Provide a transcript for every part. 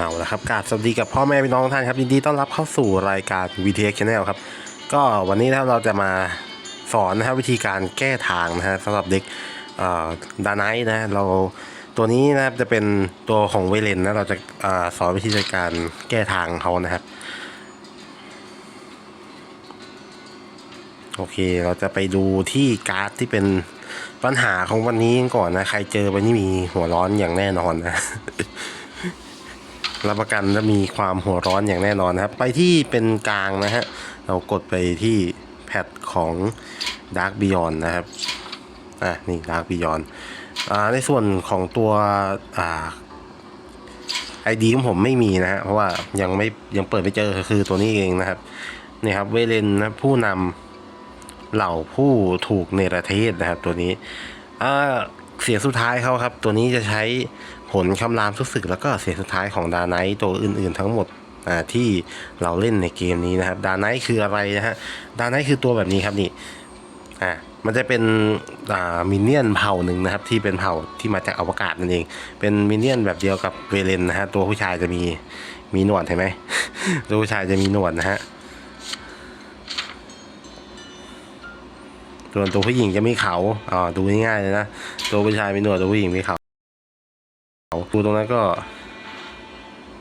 เอาละครับกราบสวัสดีกับพ่อแม่พี่น้องทุกท่านครับยินดีต้อนรับเข้าสู่รายการ VTX Channel ครับก็วันนี้นะครับเราจะมาสอนนะครับวิธีการแก้ทางนะฮะสำหรับเด็กดาไนนะเราตัวนี้นะครับจะเป็นตัวของเวเลนนะเราจะอสอนวิธีการแก้ทางเขานะครับโอเคเราจะไปดูที่การ์ดที่เป็นปัญหาของวันนี้ก่อนนะใครเจอวันนี้มีหัวร้อนอย่างแน่นอนนะ รับประกันจะมีความหัวร้อนอย่างแน่นอนนะครับ ไปที่เป็นกลางนะฮะ เรากดไปที่แพทของ Dark Beyond นะครับ อะนี่ Dark Beyond อ่าในส่วนของตัวอ่าไอดีของผมไม่มีนะฮะ เพราะว่ายังไม่ยังเปิดไม่เจอคือตัวนี้เองนะครับนี่ครับเวเลนนะผู้นำเหล่าผู้ถูกเนรเทศนะครับตัวนี้อ่าเสียงสุดท้ายเขาครับ ตัวนี้จะใช้ ผลคำรามทุกศึกแล้วก็เสียงสุดท้ายของดาไนท์ตัวอื่น ๆ ทั้งหมดที่เราเล่นในเกมนี้นะครับดาไนท์คืออะไรนะฮะดาไนท์คือตัวแบบนี้ครับนี่อ่ามันจะเป็นมินเนี่ยนเผ่าหนึ่งนะครับ ที่เป็นเผ่าที่มาจากอวกาศนั่นเอง เป็นมินเนี่ยนแบบเดียวกับเวเลนนะฮะตัวผู้ชายจะมีมีหนวดเห็นไหมตัวผู้ชายจะมีหนวดนะฮะส่วนตัวผู้หญิงจะมีเขาอ๋อดูง่ายๆเลยนะตัวผู้ชายมีหนวดตัวผู้หญิงมีเขา ดูตรงนั้นก็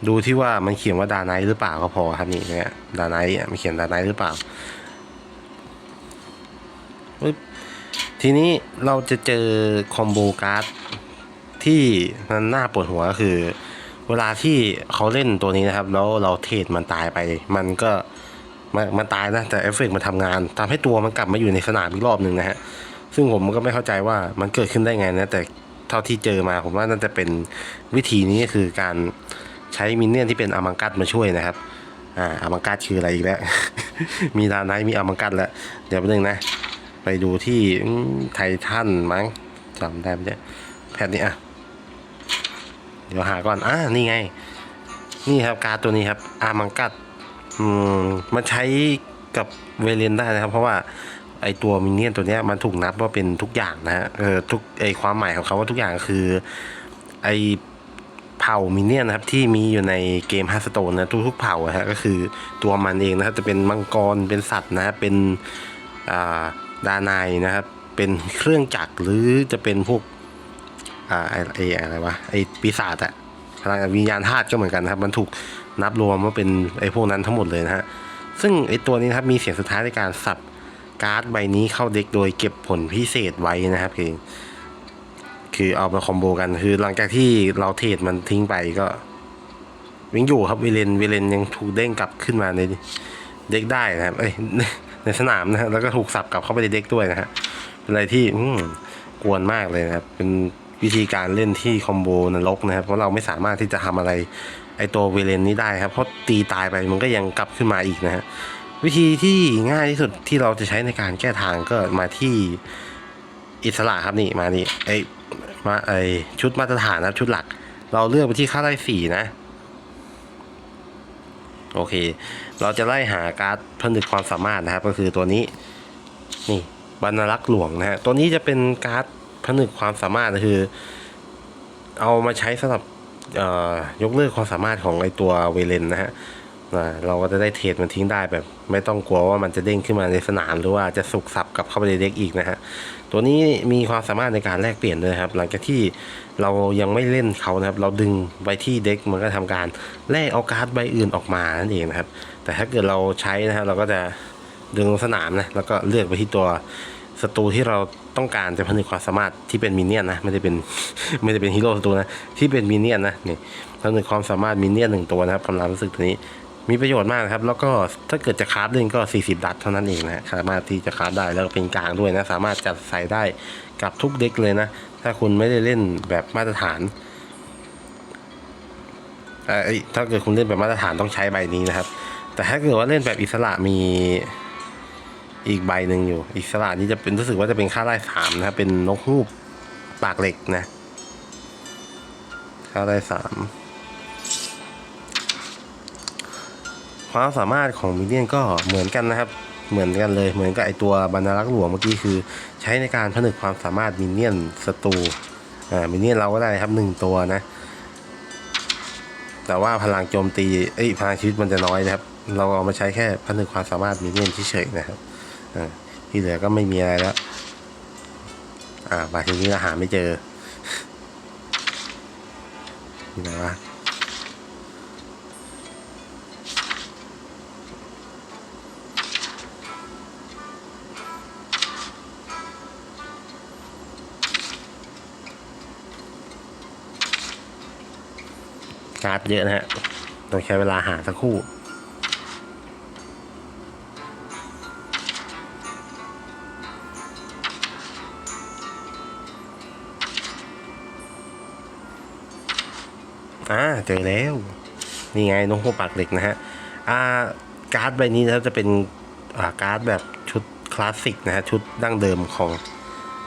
ดูที่ว่ามันเขียนว่าดาไนหรือเปล่าก็พอครับนี่เนี่ยดาไนมันเขียนดาไนหรือเปล่าทีนี้เราจะเจอคอมโบการ์ดที่มันน่าปวดหัวก็คือ เวลาที่เขาเล่นตัวนี้นะครับ แล้วเราเทรดมันตายไป มันก็มันมันตายนะ แต่เอฟเฟกต์มันทำงานทำให้ตัวมันกลับมาอยู่ในสนามอีกรอบหนึ่งนะฮะ ซึ่งผมก็ไม่เข้าใจว่ามันเกิดขึ้นได้ไงนะแต่ เท่าที่เจอมา ผมว่าน่าจะเป็นวิธีนี้คือการใช้มินเนี่ยนที่เป็นอามังกัดมาช่วยนะครับ อ่าอามังกัดคืออะไรอีกแล้ว มีดาไนมีอามังกัดแล้ว เดี๋ยวแป๊บนึงนะ ไปดูที่ไททันมั้งจำได้ไหมเนี่ยแพทนี้อะ เดี๋ยวหาก่อน อ่านี่ไง นี่ครับการตัวนี้ครับอามังกัดอืมมันใช้กับเวเลนได้นะครับ เพราะว่า ไอตัวมินเนี่ยนตัวเนี้ยมันถูกนับว่าเป็นทุกอย่างนะฮะเออทุกไอความหมายของเขาว่าทุกอย่างก็คือไอเผ่ามินเนี่ยนนะครับที่มีอยู่ในเกมฮาร์สโตนนะทุกๆเผ่าอะฮะก็คือตัวมันเองนะครับจะเป็นมังกรเป็นสัตว์นะฮะเป็นอ่าดานายนะครับ เป็นเครื่องจักรหรือจะเป็นพวกอ่าไอไออะไรวะไอปีศาจอะพลังวิญญาณธาตุก็เหมือนกันนะครับ มันถูกนับรวมว่าเป็นไอพวกนั้นทั้งหมดเลยนะฮะซึ่งไอตัวนี้นะครับมีเสียงสุดท้ายในการสับ การ์ดใบนี้เข้าเด็กโดยเก็บผลพิเศษไว้นะครับคือคือเอามาคอมโบกันคือหลังจากที่เราเทรดมันทิ้งไปก็ยังอยู่ครับเวเลนเวเลนยังถูกเด้งกลับขึ้นมาในเด็กได้นะครับเอ้ยในสนามนะฮะแล้วก็ถูกสับกลับเข้าไปในเด็กด้วยนะฮะเป็นอะไรที่อืมกวนมากเลยนะครับ เป็นวิธีการเล่นที่คอมโบนรกนะครับ เพราะเราไม่สามารถที่จะทำอะไรไอตัวเวเลนนี้ได้ครับ เพราะตีตายไปมันก็ยังกลับขึ้นมาอีกนะฮะ วิธีที่ง่ายที่สุดที่เราจะใช้ในการแก้ทางก็มาที่อิสระครับนี่มานี่ไอมาไอชุดมาตรฐานนะชุดหลัก เราเลือกไปที่ค่าไล่สี่นะ โอเค เราจะไล่หาการ์ดผนึกความสามารถนะครับ ก็คือตัวนี้นี่บรรลักษ์หลวงนะฮะตัวนี้จะเป็นการ์ดผนึกความสามารถก็คือ เอามาใช้สำหรับเอ่ยกเลิกความสามารถของไอตัวเวเลนนะฮะ อ่าเราก็จะได้เทรดมันทิ้งได้แบบ ไม่ต้องกลัวว่ามันจะเด้งขึ้นมาในสนามหรือว่าจะสุกสับกลับเข้าไปในเด็กอีกนะฮะตัวนี้มีความสามารถในการแลกเปลี่ยนด้วยครับ หลังจากที่เรายังไม่เล่นเขานะครับ เราดึงไว้ที่เด็กมันก็ทำการแลกเอาการ์ดใบอื่นออกมานั่นเองนะครับ แต่ถ้าเกิดเราใช้นะครับเราก็จะดึงลงสนามนะแล้วก็เลือกไปที่ตัวศัตรูที่เราต้องการจะผนึกความสามารถที่เป็นมินเนี่ยนนะไม่ได้เป็นไม่ได้เป็นฮีโร่ศัตรูนะที่เป็นมินเนี่ยนนะนี่ผนึกความสามารถมินเนี่ยนหนึ่งตัวนะครับกำลังรู้สึกตัวนี้ มีประโยชน์มากนะครับ แล้วก็ถ้าเกิดจะคราฟเล่นก็ 40 ดัตเท่านั้นเองนะสามารถที่จะคราฟได้แล้วก็เป็นกลางด้วยนะ สามารถจัดใส่ได้กับทุกเด็กเลยนะ ถ้าคุณไม่ได้เล่นแบบมาตรฐานเออถ้าเกิดคุณเล่นแบบมาตรฐานต้องใช้ใบนี้นะครับ แต่ถ้าเกิดว่าเล่นแบบอิสระมีอีกใบหนึ่งอยู่ อิสระนี้จะเป็นรู้สึกว่าจะเป็นค่าไล่สามนะครับเป็นนกฮูกปากเหล็กนะค่าไล่สาม ความสามารถของมิเลียนก็เหมือนกันนะครับ เหมือนกันเลย เหมือนกับไอตัวบรรลักษ์หลวงเมื่อกี้คือ ใช้ในการผนึกความสามารถมินเนี่ยนศัตรูอ่ามินเนี่ยนเราก็ได้ครับหนึ่งตัวนะ แต่ว่าพลังโจมตีเอ้ยพลังชีวิตมันจะน้อยนะครับ เราเอามาใช้แค่ผนึกความสามารถมีเนียนเฉยๆนะครับอ่าที่เหลือก็ไม่มีอะไรแล้ว อ่ามาทีนี้เราหาไม่เจอที่นวะ การ์ดเยอะนะฮะ ต้องใช้เวลาหาสักคู่ อ่า เจอแล้ว นี่ไงนกหัวปากเหล็กนะฮะ อ่า การ์ดใบนี้นะครับจะเป็น อ่า การ์ดแบบชุดคลาสสิกนะฮะ ชุดดั้งเดิมของ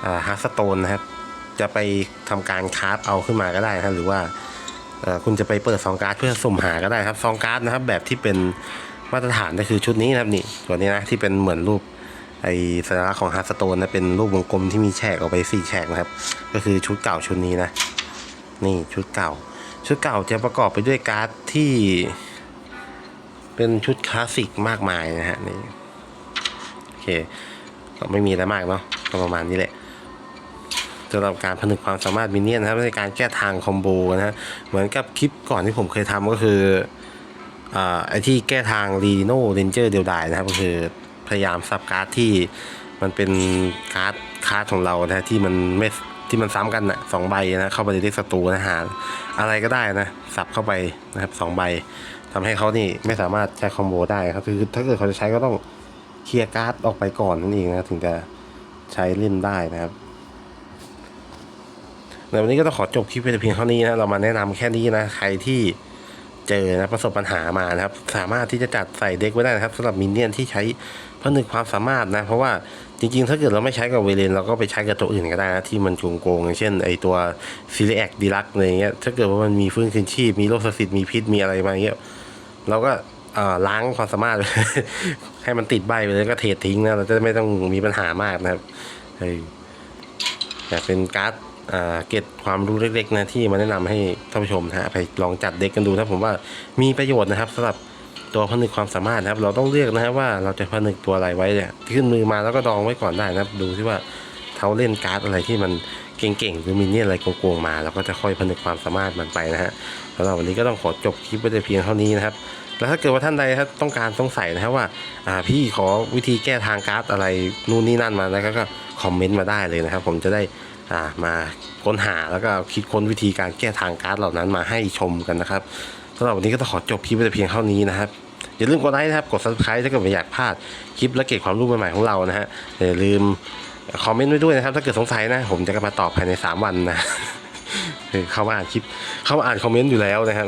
อ่าฮาร์สโตนนะครับ จะไปทำการคราฟเอาขึ้นมาก็ได้นะฮะหรือว่า คุณจะไปเปิดซองการ์ดเพื่อสุ่มหาก็ได้ครับซองการ์ดนะครับแบบที่เป็นมาตรฐานก็คือชุดนี้นะครับนี่ตัวนี้นะที่เป็นเหมือนรูปไอสัญลักษณ์ของฮาร์สโตนนะเป็นรูปวงกลมที่มีแฉกออกไปสี่แฉกนะครับ ก็คือชุดเก่าชุดนี้นะ นี่ชุดเก่า ชุดเก่าจะประกอบไปด้วยการ์ดที่ เป็นชุดคลาสสิกมากมายนะฮะนี่โอเคก็ไม่มีอะไรมากเนาะก็ประมาณนี้แหละ สำหรับการผนึกความสามารถมินเนี่ยนนะครับในการแก้ทางคอมโบนะฮะเหมือนกับคลิปก่อนที่ผมเคยทำก็คืออ่าไอที่แก้ทางรีโนเรนเจอร์เดียวดายนะครับก็คือพยายามซับการ์ดที่มันเป็นการ์ดคาร์ดของเรานะที่มันไม่ที่มันซ้ำกันนะสองใบนะเข้าไปในเด็กศัตรูนะหาอะไรก็ได้นะสับเข้าไปนะครับสองใบทำให้เขานี่ไม่สามารถใช้คอมโบได้ครับคือถ้าเกิดเขาจะใช้ก็ต้องเคลียร์การ์ดออกไปก่อนนั่นเองนะถึงจะใช้เล่นได้นะครับ ในวันนี้ก็ต้องขอจบคลิปไปเพียงเท่านี้นะเรามาแนะนำแค่นี้นะใครที่เจอนะประสบปัญหามานะครับ สามารถที่จะจัดใส่เด็กไว้ได้นะครับสำหรับมินเนี่ยนที่ใช้ผนึกความสามารถนะ เพราะว่าจริงๆ ถ้าเกิดเราไม่ใช้กับเวเลนเราก็ไปใช้กับตัวอื่นก็ได้นะที่มันโกงๆอย่างเช่นไอตัวซีเรียกดีลักอะไรเงี้ยถ้าเกิดว่ามันมีฟื้นคืนชีพ มีโรคสิทธิ์มีพิษมีอะไรมาเงี้ยเราก็ล้างความสามารถ ให้มันติดใบไปเลยก็เททิ้งนะเราจะไม่ต้องมีปัญหามากนะครับเออแต่เป็นการ์ด เก็บความรู้เล็กๆนะที่มาแนะนำให้ท่านผู้ชมนะฮะไปลองจัดเด็กกันดูนะผมว่ามีประโยชน์นะครับสำหรับตัวผนึกความสามารถนะครับ เราต้องเลือกนะครับว่าเราจะผนึกตัวอะไรไว้เนี่ยขึ้นมือมาแล้วก็ดองไว้ก่อนได้นะครับ ดูที่ว่าเขาเล่นการ์ดอะไรที่มันเก่งๆหรือมินเนี่ยอะไรโกงๆมาเราก็จะค่อยผนึกความสามารถมันไปนะฮะสำหรับวันนี้ก็ต้องขอจบคลิปไว้แต่เพียงเท่านี้นะครับแล้วถ้าเกิดว่าท่านใดครับต้องการสงสัยนะครับว่าพี่ขอวิธีแก้ทางการ์ดอะไรนู่นนี่นั่นมาแล้วก็คอมเมนต์มาได้เลยนะครับ ผมจะได้ มาค้นหาแล้วก็คิดค้นวิธีการแก้ทางการ์ดเหล่านั้นมาให้ชมกันนะครับสำหรับวันนี้ก็ต้องขอจบคลิปไว้แต่เพียงเท่านี้นะครับอย่าลืมกดไลค์นะครับกด subscribe ถ้าเกิดไม่อยากพลาดคลิปและเก็บความรู้ใหม่ๆของเรานะฮะอย่าลืมคอมเมนต์ไว้ด้วยนะครับ ถ้าเกิดสงสัยนะ ผมจะมาตอบภายใน 3 วันนะเข้ามาอ่านคลิปเข้ามาอ่านคอมเมนต์อยู่แล้วนะครับ